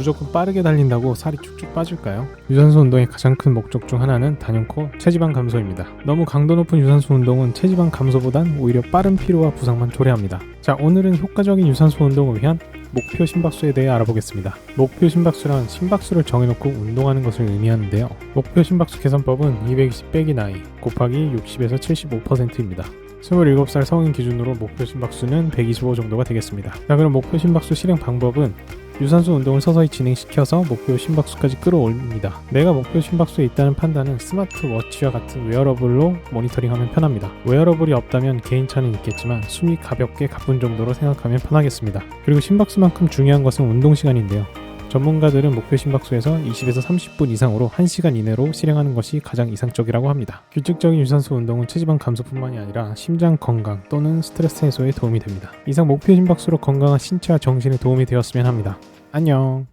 무조건 빠르게 달린다고 살이 쭉쭉 빠질까요? 유산소 운동의 가장 큰 목적 중 하나는 단연코 체지방 감소입니다. 너무 강도 높은 유산소 운동은 체지방 감소보단 오히려 빠른 피로와 부상만 초래합니다. 자, 오늘은 효과적인 유산소 운동을 위한 목표 심박수에 대해 알아보겠습니다. 목표 심박수란 심박수를 정해놓고 운동하는 것을 의미하는데요. 목표 심박수 계산법은 220 빼기 나이 곱하기 60에서 75%입니다. 27살 성인 기준으로 목표 심박수는 125 정도가 되겠습니다. 자, 그럼 목표 심박수 실행 방법은 유산소 운동을 서서히 진행시켜서 목표 심박수까지 끌어올립니다. 내가 목표 심박수에 있다는 판단은 스마트워치와 같은 웨어러블로 모니터링하면 편합니다. 웨어러블이 없다면 개인차는 있겠지만 숨이 가볍게 가쁜 정도로 생각하면 편하겠습니다. 그리고 심박수만큼 중요한 것은 운동 시간인데요. 전문가들은 목표 심박수에서 20에서 30분 이상으로 1시간 이내로 실행하는 것이 가장 이상적이라고 합니다. 규칙적인 유산소 운동은 체지방 감소뿐만이 아니라 심장 건강 또는 스트레스 해소에 도움이 됩니다. 이상 목표 심박수로 건강한 신체와 정신에 도움이 되었으면 합니다. 안녕.